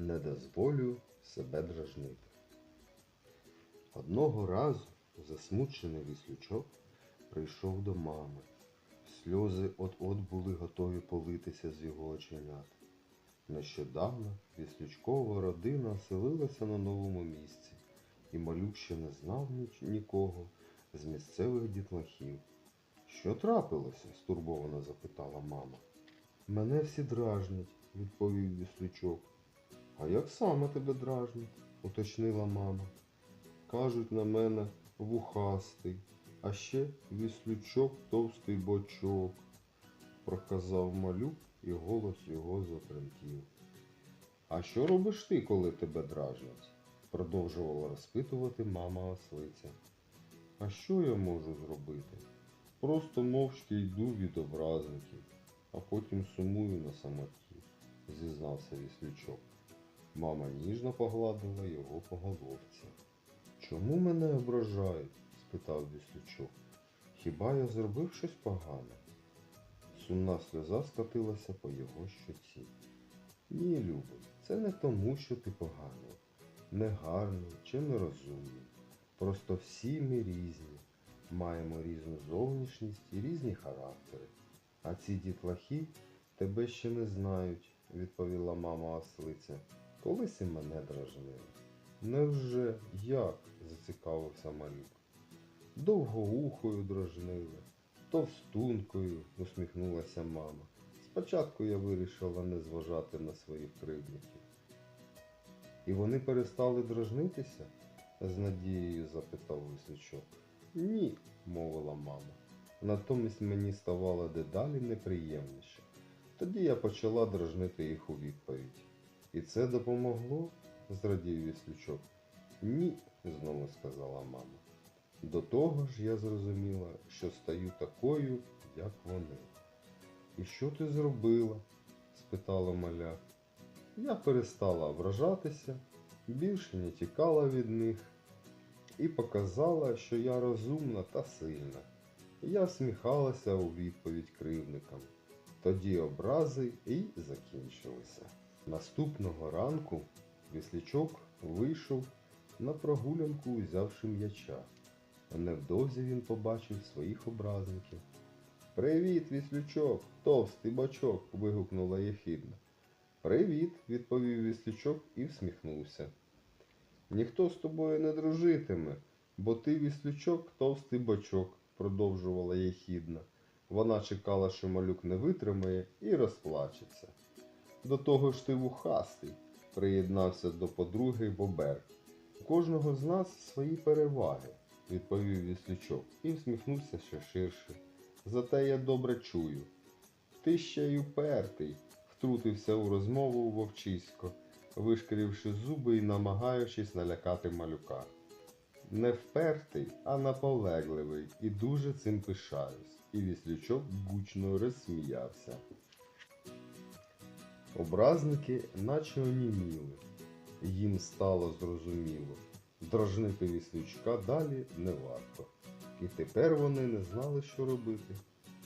Не дозволю себе дражнити. Одного разу засмучений віслючок прийшов до мами. Сльози от-от були готові политися з його оченят. Нещодавно віслючкова родина оселилася на новому місці, і малюк ще не знав нікого з місцевих дітлахів. Що трапилося? стурбовано запитала мама. Мене всі дражнять, відповів віслючок. А як саме тебе дражнять? уточнила мама. Кажуть на мене вухастий, а ще віслючок товстий бочок, проказав малюк, і голос його затремтів. А що робиш ти, коли тебе дражнять? продовжувала розпитувати мама ослиця. А що я можу зробити? Просто мовчки йду від образників, а потім сумую на самоті, зізнався віслючок. Мама ніжно погладила його по головці. Чому мене ображають? спитав віслючок. Хіба я зробив щось погане? Сумна сльоза скотилася по його щоці. Ні, любий, це не тому, що ти поганий, негарний чи нерозумний. Просто всі ми різні, маємо різну зовнішність і різні характери. А ці дітлахи тебе ще не знають, відповіла мама ослиця. Колись і мене дражнили. Невже як? зацікавився малюк. Довгоухою дражнили, товстункою, усміхнулася мама. Спочатку я вирішила не зважати на своїх кривдників. І вони перестали дражнитися? з надією запитав віслючок. Ні, мовила мама. Натомість мені ставало дедалі неприємніше. Тоді я почала дражнити їх у відповідь. І це допомогло? зрадів віслючок. Ні, знову сказала мама. До того ж я зрозуміла, що стаю такою, як вони. І що ти зробила? спитала маля. Я перестала вражатися, більше не тікала від них і показала, що я розумна та сильна. Я всміхалася у відповідь кривникам. Тоді образи і закінчилися. Наступного ранку віслячок вийшов на прогулянку, узявши м'яча. Невдовзі він побачив своїх образників. Привіт, віслючок, товстий бачок. вигукнула єхідна. Привіт, відповів віслючок і всміхнувся. Ніхто з тобою не дружитиме, бо ти віслючок, товстий бочок, продовжувала єхідна. Вона чекала, що малюк не витримає і розплачеться. До того ж ти вухастий, приєднався до подруги Бобер. У кожного з нас свої переваги, відповів віслючок і всміхнувся ще ширше. Зате я добре чую. Ти ще й упертий, втрутився у розмову вовчисько, вишкіривши зуби і намагаючись налякати малюка. Не впертий, а наполегливий, і дуже цим пишаюсь. І віслючок гучно розсміявся. Образники наче оніміли. Їм стало зрозуміло. Дражнити віслючка далі не варто. І тепер вони не знали, що робити.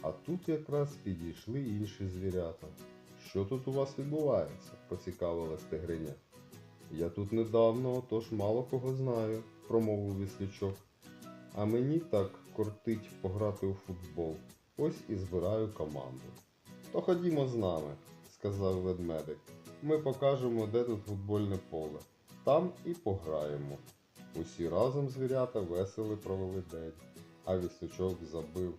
А тут якраз підійшли інші звірята. Що тут у вас відбувається? поцікавилась тигриня. Я тут недавно, тож мало кого знаю, промовив віслючок. А мені так кортить пограти у футбол. Ось і збираю команду. То ходімо з нами, сказав ведмедик. Ми покажемо, де тут футбольне поле. Там і пограємо. Усі разом звірята весело провели день, а віслючок забив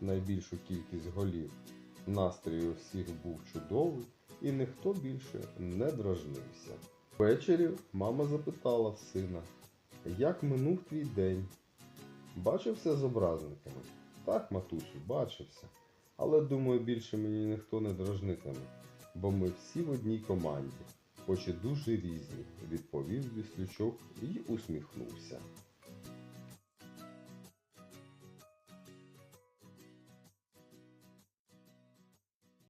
найбільшу кількість голів. Настрій у всіх був чудовий, і ніхто більше не дражнився. Ввечері мама запитала сина, як минув твій день? Бачився з образниками? Так, матусю, бачився. Але думаю, більше мені ніхто не дражнитиме, бо ми всі в одній команді, хоч і дуже різні, відповів віслючок і усміхнувся.